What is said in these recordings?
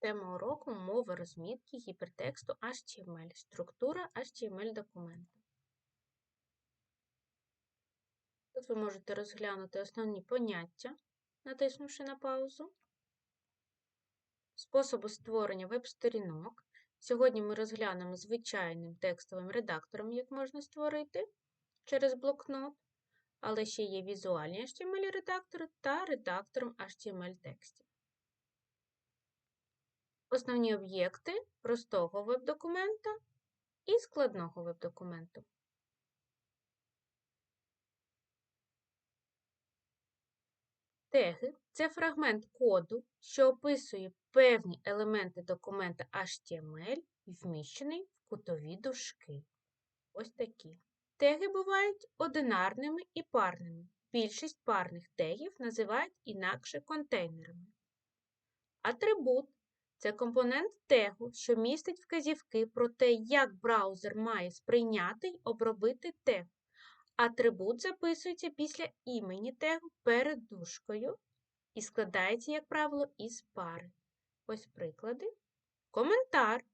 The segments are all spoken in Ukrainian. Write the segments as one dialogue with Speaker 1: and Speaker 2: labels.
Speaker 1: Тема уроку мова розмітки гіпертексту HTML, структура HTML документа. Тут ви можете розглянути основні поняття, натиснувши на паузу. Способи створення веб-сторінок. Сьогодні ми розглянемо звичайним текстовим редактором, як можна створити через блокнот, але ще є візуальні HTML-редактори та редактором HTML-текстів. Основні об'єкти простого веб-документа і складного веб-документу. Теги це фрагмент коду, що описує певні елементи документа HTML вміщений в кутові дужки. Ось такі. Теги бувають одинарними і парними. Більшість парних тегів називають інакше контейнерами. Атрибут це компонент тегу, що містить вказівки про те, як браузер має сприйняти й обробити тег. Атрибут записується після імені тегу перед дужкою і складається, як правило, із пари. Ось приклади. Коментар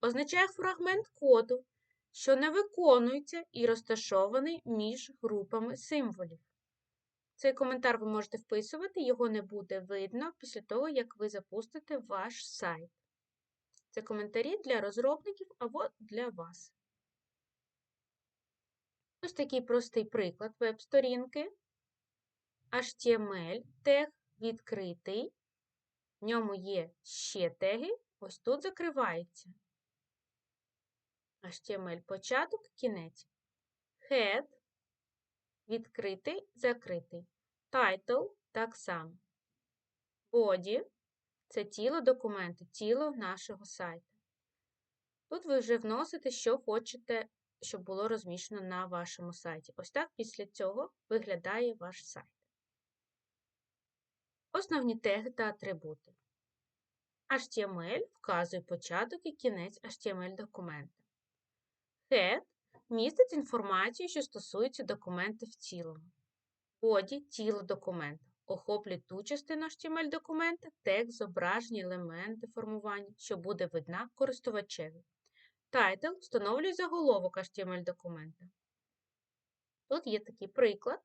Speaker 1: означає фрагмент коду, що не виконується і розташований між групами символів. Цей коментар ви можете вписувати, його не буде видно після того, як ви запустите ваш сайт. Це коментарі для розробників або для вас. Ось такий простий приклад веб-сторінки. HTML тег відкритий. В ньому є ще теги, ось тут закривається. HTML початок, кінець. Head відкритий, закритий. Title так само. Body це тіло документу, тіло нашого сайту. Тут ви вже вносите, що хочете, щоб було розміщено на вашому сайті. Ось так після цього виглядає ваш сайт. Основні теги та атрибути. HTML вказує початок і кінець HTML документа. Head містить інформацію, що стосується документа в цілому. Body – тіло документа. Охоплює ту частину HTML документа, текст, зображення, елементи формування, що буде видна користувачеві. Title встановлює заголовок HTML документа. Тут є такий приклад.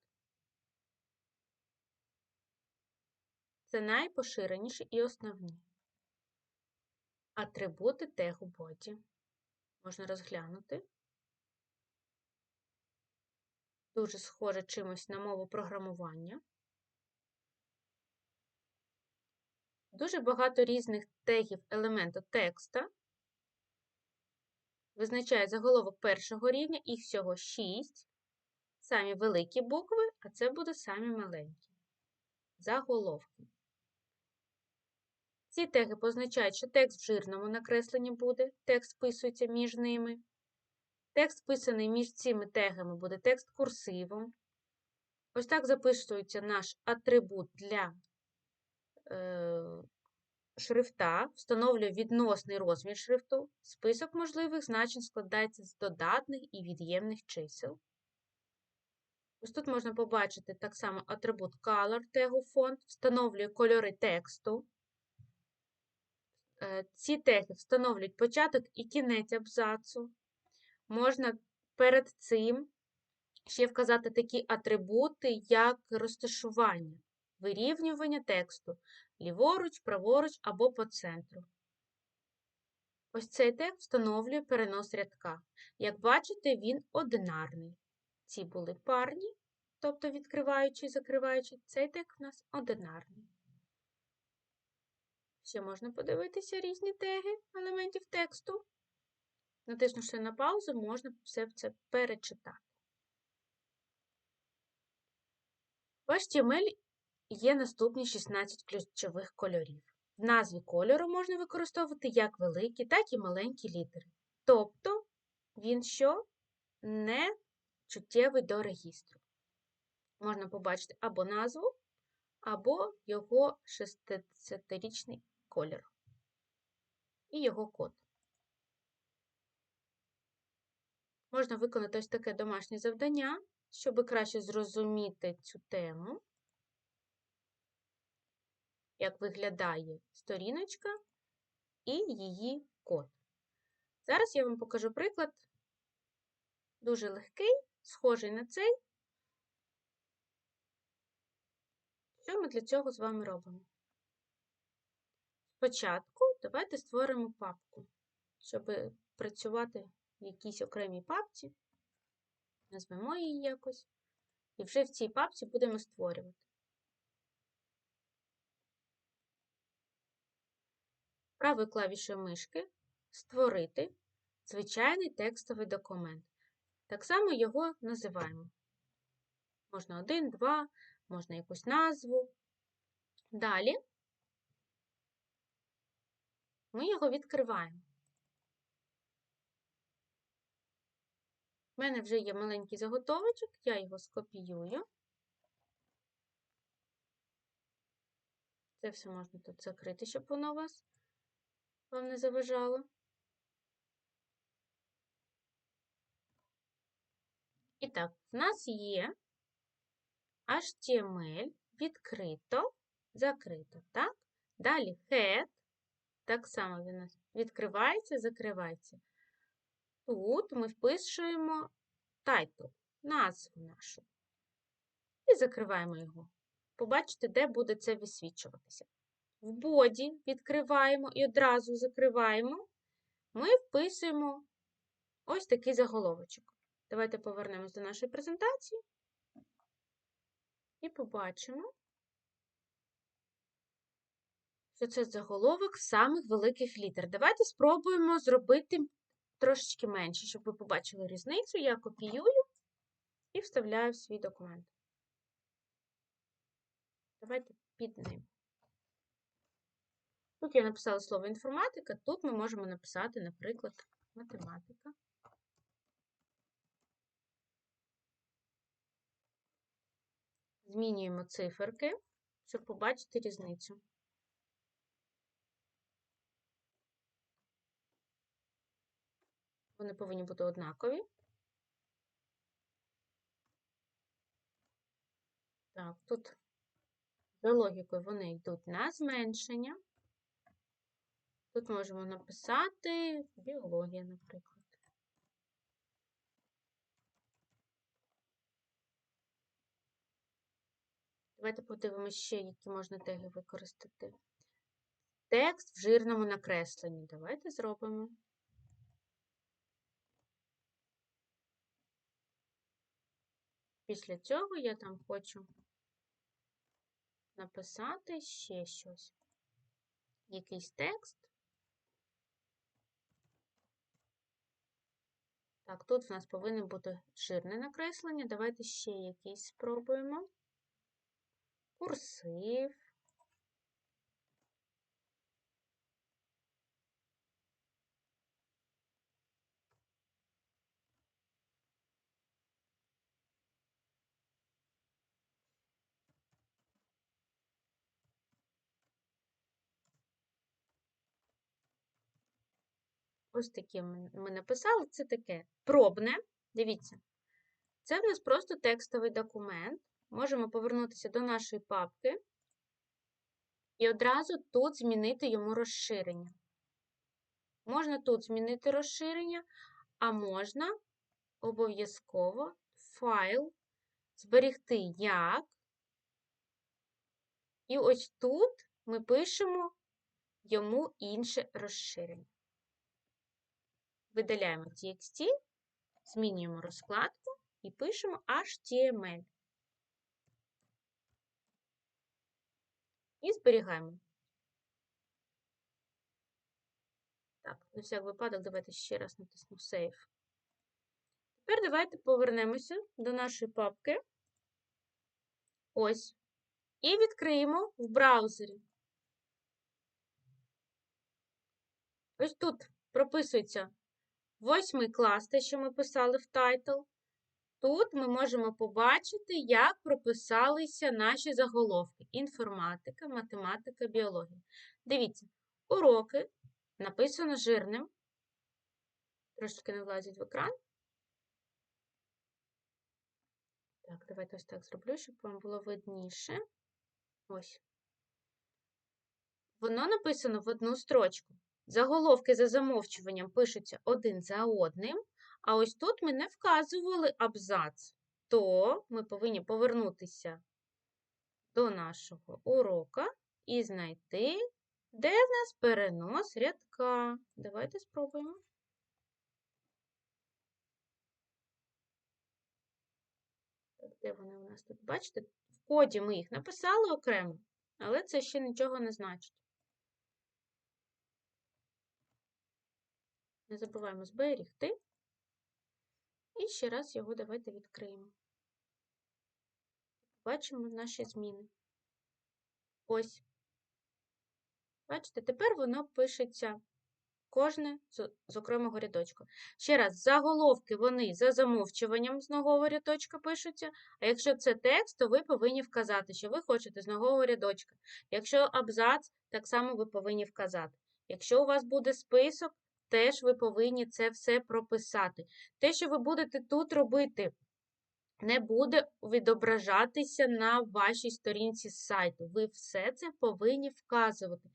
Speaker 1: Це найпоширеніші і основні. Атрибути тегу body. Можна розглянути. Дуже схоже чимось на мову програмування. Дуже багато різних тегів елементу текста. Визначає заголовок першого рівня, їх всього 6. Самі великі букви, а це буде самі маленькі. Заголовки. Ці теги позначають, що текст в жирному накресленні буде, текст вписується між ними. Текст вписаний між цими тегами буде текст курсивом. Ось так записується наш атрибут для е, шрифта, встановлює відносний розмір шрифту. Список можливих значень складається з додатних і від'ємних чисел. Ось тут можна побачити так само атрибут Color тегу фонд, встановлює кольори тексту. Е, ці теги встановлюють початок і кінець абзацу. Можна перед цим ще вказати такі атрибути, як розташування, вирівнювання тексту ліворуч, праворуч або по центру. Ось цей тег встановлює перенос рядка. Як бачите, він одинарний. Ці були парні, тобто відкриваючи і закриваючи, цей тег у нас одинарний. Ще можна подивитися різні теги елементів тексту. Натиснувши на паузу, можна все це перечитати. В HTML є наступні 16 ключових кольорів. В назві кольору можна використовувати як великі, так і маленькі літери. Тобто, він що не чуттєвий до регістру. Можна побачити або назву, або його 60-річний колір і його код. Можна виконати ось таке домашнє завдання, щоб краще зрозуміти цю тему, як виглядає сторіночка і її код. Зараз я вам покажу приклад, дуже легкий, схожий на цей. Що ми для цього з вами робимо? Спочатку давайте створимо папку, щоб працювати якійсь окремій папці. Назвемо її якось. І вже в цій папці будемо створювати. Правою клавішою мишки Створити звичайний текстовий документ. Так само його називаємо. Можна один, два, можна якусь назву. Далі ми його відкриваємо. У мене вже є маленький заготовочок, я його скопіюю. Це все можна тут закрити, щоб воно вас вам не заважало. І так, в нас є HTML відкрито, закрито, так? Далі head, так само він відкривається, закривається. Тут ми впишуємо title, назву нашу. І закриваємо його. Побачите, де буде це висвічуватися. В боді відкриваємо і одразу закриваємо. Ми вписуємо ось такий заголовочок. Давайте повернемось до нашої презентації і побачимо, що це заголовок самих великих літер. Давайте спробуємо зробити трошечки менше, щоб ви побачили різницю. Я копіюю і вставляю в свій документ. Давайте під ним. Тут я написала слово інформатика, тут ми можемо написати, наприклад, математика. Змінюємо циферки, щоб побачити різницю. Вони повинні бути однакові. Так, тут за логікою вони йдуть на зменшення. Тут можемо написати біологія, наприклад. Давайте подивимося ще, які можна теги використати. Текст в жирному накресленні. Давайте зробимо. Після цього я там хочу написати ще щось. Якийсь текст. Так, тут в нас повинно бути жирне накреслення. Давайте ще якийсь спробуємо. Курсив. Ось таке ми написали. Це таке пробне. Дивіться, це в нас просто текстовий документ. Можемо повернутися до нашої папки і одразу тут змінити йому розширення. Можна тут змінити розширення, а можна обов'язково файл зберегти як. І ось тут ми пишемо йому інше розширення. Видаляємо TXT, змінюємо розкладку і пишемо HTML. І зберігаємо. Так, на всяк випадок, давайте ще раз натисну Save. Тепер давайте повернемося до нашої папки. Ось. І відкриємо в браузері. Ось тут прописується Восьмий клас, те, що ми писали в тайтл. Тут ми можемо побачити, як прописалися наші заголовки: інформатика, математика, біологія. Дивіться, уроки написано жирним. Трошки не влазить в екран. Так, давайте ось так зроблю, щоб вам було видніше. Ось. Воно написано в одну строчку. Заголовки за замовчуванням пишуться один за одним, а ось тут ми не вказували абзац, то ми повинні повернутися до нашого урока і знайти, де в нас перенос рядка. Давайте спробуємо. Де вони у нас тут? Бачите, в коді ми їх написали окремо, але це ще нічого не значить. Не забуваємо зберігти. І ще раз його давайте відкриємо. Бачимо наші зміни. Ось. Бачите, тепер воно пишеться кожне з, окремого рядочка. Ще раз, заголовки вони за замовчуванням з нового рядочка пишуться, а якщо це текст, то ви повинні вказати, що ви хочете з нового рядочка. Якщо абзац, так само ви повинні вказати. Якщо у вас буде список, теж ви повинні це все прописати. Те, що ви будете тут робити, не буде відображатися на вашій сторінці сайту. Ви все це повинні вказувати.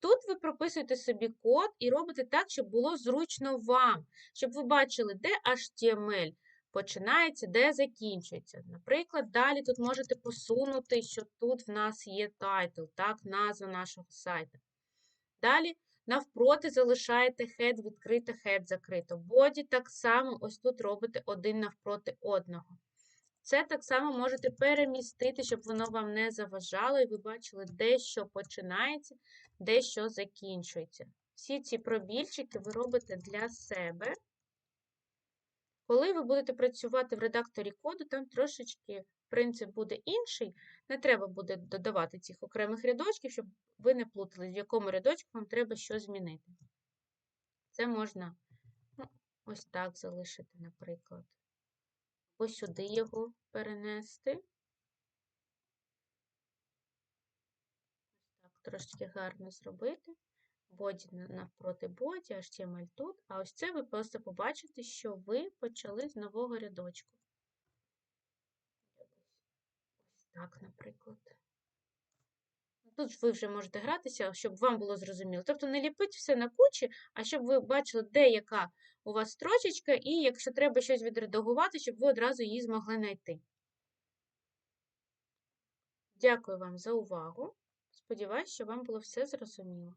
Speaker 1: Тут ви прописуєте собі код і робите так, щоб було зручно вам, щоб ви бачили, де HTML починається, де закінчується. Наприклад, далі тут можете посунути, що тут в нас є тайтл, так, назва нашого сайту. Далі навпроти залишаєте head відкрито, head закрито. Боді так само ось тут робите один навпроти одного. Це так само можете перемістити, щоб воно вам не заважало, і ви бачили, де що починається, де що закінчується. Всі ці пробільчики ви робите для себе. Коли ви будете працювати в редакторі коду, там трошечки принцип буде інший. Не треба буде додавати цих окремих рядочків, щоб ви не плутали, в якому рядочку вам треба що змінити. Це можна ну, ось так залишити, наприклад. Ось сюди його перенести. Так, трошки гарно зробити. Боді навпроти боді, HTML тут. А ось це ви просто побачите, що ви почали з нового рядочку. Ось так, наприклад. Тут ви вже можете гратися, щоб вам було зрозуміло. Тобто не ліпить все на кучі, а щоб ви бачили, де яка у вас строчечка, і якщо треба щось відредагувати, щоб ви одразу її змогли знайти. Дякую вам за увагу. Сподіваюсь, що вам було все зрозуміло.